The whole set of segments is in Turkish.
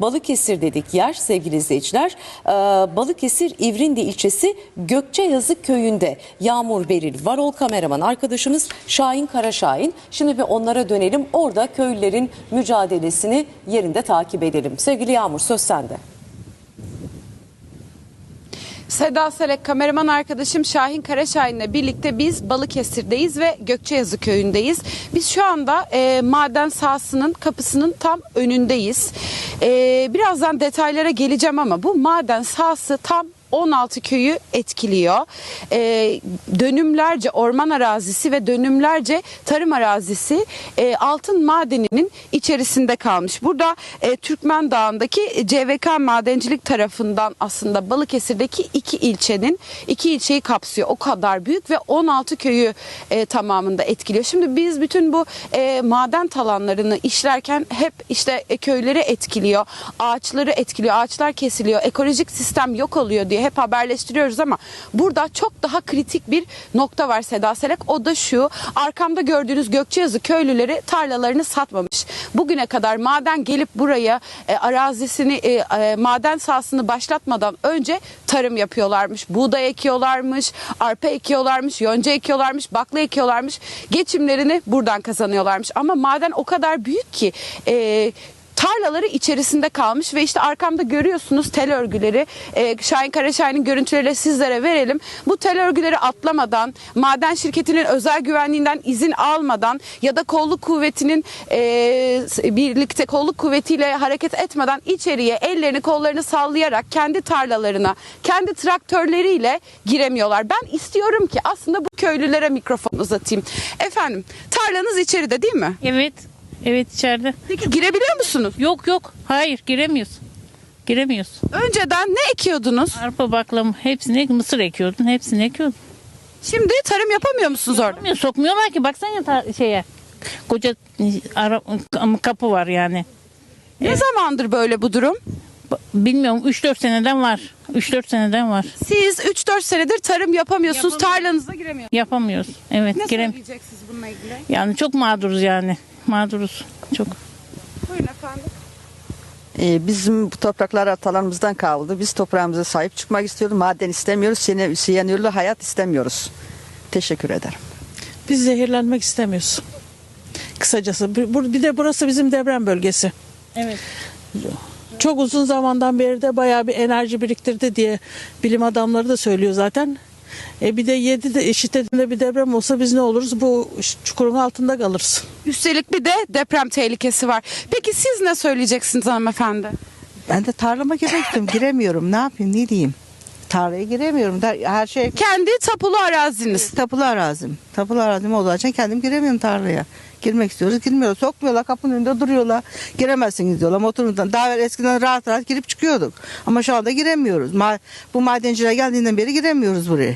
Balıkesir dedik yer sevgili izleyiciler. Ee, Balıkesir İvrindi ilçesi Gökçeyazık köyünde Yağmur Beril Varol kameraman arkadaşımız Şahin Karaşahin. Şimdi bir onlara dönelim. Orada köylülerin mücadelesini yerinde takip edelim. Sevgili Yağmur söz sende. Seda Selek kameraman arkadaşım Şahin Karaşahin'le birlikte biz Balıkesir'deyiz ve Gökçeyazı köyündeyiz. Biz şu anda e, maden sahasının kapısının tam önündeyiz. E, birazdan detaylara geleceğim ama bu maden sahası tam 16 köyü etkiliyor. E, dönümlerce orman arazisi ve dönümlerce tarım arazisi e, altın madeninin içerisinde kalmış. Burada e, Türkmen Dağı'ndaki CVK madencilik tarafından aslında Balıkesir'deki iki ilçenin iki ilçeyi kapsıyor. O kadar büyük ve 16 köyü e, tamamında etkiliyor. Şimdi biz bütün bu e, maden talanlarını işlerken hep işte e, köyleri etkiliyor, ağaçları etkiliyor, ağaçlar kesiliyor, ekolojik sistem yok oluyor diye hep haberleştiriyoruz ama burada çok daha kritik bir nokta var Seda Selek. O da şu arkamda gördüğünüz Gökçeazı köylüleri tarlalarını satmamış. Bugüne kadar maden gelip buraya e, arazisini e, e, maden sahasını başlatmadan önce tarım yapıyorlarmış. Buğday ekiyorlarmış, arpa ekiyorlarmış, yonca ekiyorlarmış, bakla ekiyorlarmış. Geçimlerini buradan kazanıyorlarmış. Ama maden o kadar büyük ki e, tarlaları içerisinde kalmış ve işte arkamda görüyorsunuz tel örgüleri. Ee, Şahin Karaşahin'in görüntüleriyle sizlere verelim. Bu tel örgüleri atlamadan, maden şirketinin özel güvenliğinden izin almadan ya da kolluk kuvvetinin e, birlikte kolluk kuvvetiyle hareket etmeden içeriye ellerini kollarını sallayarak kendi tarlalarına, kendi traktörleriyle giremiyorlar. Ben istiyorum ki aslında bu köylülere mikrofon uzatayım. Efendim tarlanız içeride değil mi? Evet. Evet içeride. Peki girebiliyor musunuz? Yok yok. Hayır giremiyoruz. Giremiyoruz. Önceden ne ekiyordunuz? Arpa baklam hepsini mısır ekiyordun. Hepsini ekiyordun. Şimdi tarım yapamıyor musunuz orada? Yapamıyor, Sokmuyorlar ki baksana ta- şeye. Koca ara, kapı var yani. Ne zamandır böyle bu durum? Ba- Bilmiyorum 3-4 seneden var. 3-4 seneden var. Siz 3-4 senedir tarım yapamıyorsunuz, tarlanıza giremiyorsunuz. Yapamıyoruz. Evet Ne girem. söyleyeceksiniz bununla ilgili? Yani çok mağduruz yani. Mağduruz. Çok. Buyurun efendim. Ee, bizim bu topraklar atalarımızdan kaldı. Biz toprağımıza sahip çıkmak istiyoruz. Maden istemiyoruz. Sine- Siyanürlü hayat istemiyoruz. Teşekkür ederim. Biz zehirlenmek istemiyoruz. Kısacası bir de burası bizim deprem bölgesi. Evet. Çok uzun zamandan beri de bayağı bir enerji biriktirdi diye bilim adamları da söylüyor zaten. E bir de 7 de şiddetinde bir deprem olsa biz ne oluruz? Bu çukurun altında kalırız. Üstelik bir de deprem tehlikesi var. Peki siz ne söyleyeceksiniz hanımefendi? Ben de tarlama istiyorum. Giremiyorum. Ne yapayım? Ne diyeyim? Tarlaya giremiyorum. Her şey Kendi tapulu araziniz. tapulu arazim. Tapulu arazim olduğu için kendim giremiyorum tarlaya. Girmek istiyoruz. Girmiyoruz. Sokmuyorlar. Kapının önünde duruyorlar. Giremezsiniz diyorlar. Motorundan. Daha evvel eskiden rahat rahat girip çıkıyorduk. Ama şu anda giremiyoruz. Ma- bu madenciler geldiğinden beri giremiyoruz buraya.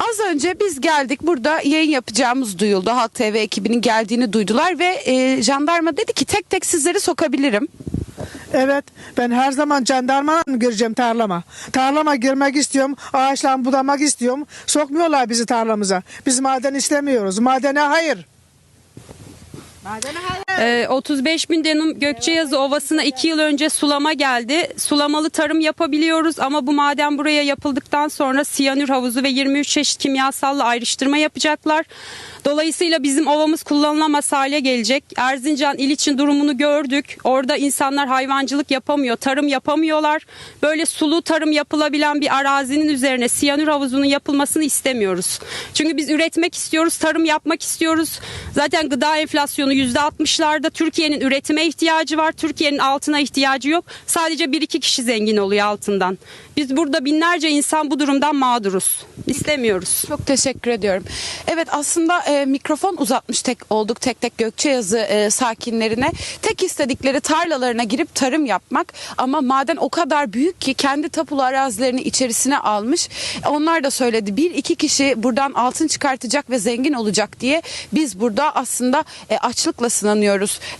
Az önce biz geldik burada yayın yapacağımız duyuldu. Halk TV ekibinin geldiğini duydular ve e, jandarma dedi ki tek tek sizleri sokabilirim. Evet ben her zaman jandarma mı gireceğim tarlama? Tarlama girmek istiyorum. Ağaçlarımı budamak istiyorum. Sokmuyorlar bizi tarlamıza. Biz maden istemiyoruz. Madene hayır. Ee, 35 bin dönüm Gökçeyazı Ovası'na 2 yıl önce sulama geldi. Sulamalı tarım yapabiliyoruz ama bu maden buraya yapıldıktan sonra siyanür havuzu ve 23 çeşit kimyasalla ayrıştırma yapacaklar. Dolayısıyla bizim ovamız kullanılamaz hale gelecek. Erzincan il için durumunu gördük. Orada insanlar hayvancılık yapamıyor, tarım yapamıyorlar. Böyle sulu tarım yapılabilen bir arazinin üzerine siyanür havuzunun yapılmasını istemiyoruz. Çünkü biz üretmek istiyoruz, tarım yapmak istiyoruz. Zaten gıda enflasyonu %60'larda. Türkiye'nin üretime ihtiyacı var. Türkiye'nin altına ihtiyacı yok. Sadece bir iki kişi zengin oluyor altından. Biz burada binlerce insan bu durumdan mağduruz. İstemiyoruz. Çok teşekkür ediyorum. Evet aslında e, mikrofon uzatmış tek olduk tek tek Gökçeazı e, sakinlerine. Tek istedikleri tarlalarına girip tarım yapmak ama maden o kadar büyük ki kendi tapulu arazilerini içerisine almış. Onlar da söyledi bir iki kişi buradan altın çıkartacak ve zengin olacak diye biz burada aslında e, açlıkla sınanıyoruz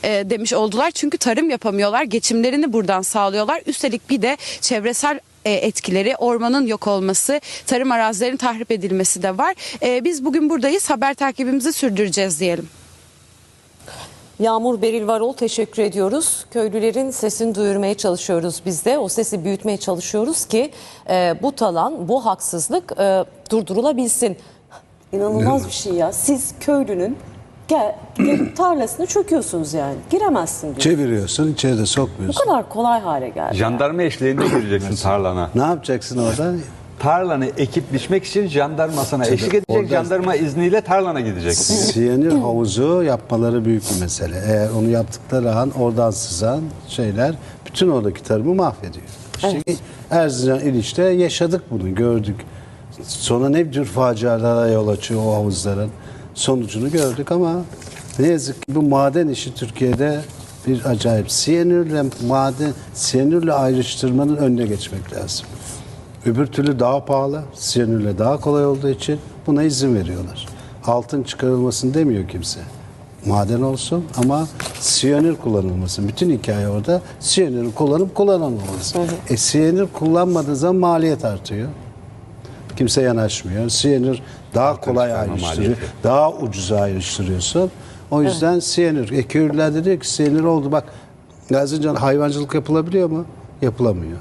e, demiş oldular. Çünkü tarım yapamıyorlar geçimlerini buradan sağlıyorlar. Üstelik bir de çevresel e, etkileri, ormanın yok olması, tarım arazilerinin tahrip edilmesi de var. E, biz bugün buradayız. Haber takibimizi sürdüreceğiz diyelim. Yağmur Beril Varol teşekkür ediyoruz. Köylülerin sesini duyurmaya çalışıyoruz biz de. O sesi büyütmeye çalışıyoruz ki e, bu talan, bu haksızlık e, durdurulabilsin. İnanılmaz bir şey ya. Siz köylünün gel, tarlasına çöküyorsunuz yani. Giremezsin diyor. Çeviriyorsun, içeri de Bu sokmuyorsun. kadar kolay hale geldi. Jandarma eşliğinde gireceksin tarlana. Ne yapacaksın orada? Tarlanı ekip biçmek için jandarma sana eşlik edecek. orada- Jandarma izniyle tarlana gideceksin. Siyanür havuzu yapmaları büyük bir mesele. Eğer onu yaptıkları an oradan sızan şeyler bütün oradaki tarımı mahvediyor. İşte Erzincan İliç'te yaşadık bunu, gördük. Sonra ne tür facialara yol açıyor o havuzların. Sonucunu gördük ama ne yazık ki bu maden işi Türkiye'de bir acayip. Siyanürle maden, siyanürle ayrıştırmanın önüne geçmek lazım. Öbür türlü daha pahalı, siyanürle daha kolay olduğu için buna izin veriyorlar. Altın çıkarılmasın demiyor kimse. Maden olsun ama siyanür kullanılmasın. Bütün hikaye orada siyanürü kullanıp kullanılmaması. E siyanür kullanmadığı zaman maliyet artıyor. Kimse yanaşmıyor. Siyanür daha kolay ayrıştırıyor. Daha ucuza ayrıştırıyorsun. O yüzden siyanür. E köylüler de diyor ki siyanür oldu. Bak Erzincan hayvancılık yapılabiliyor mu? Yapılamıyor.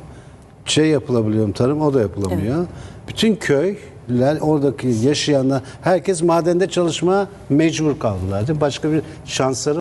Şey yapılabiliyor mu tarım? O da yapılamıyor. Bütün köyler oradaki yaşayanlar herkes madende çalışma mecbur kaldılar. Değil mi? Başka bir şansları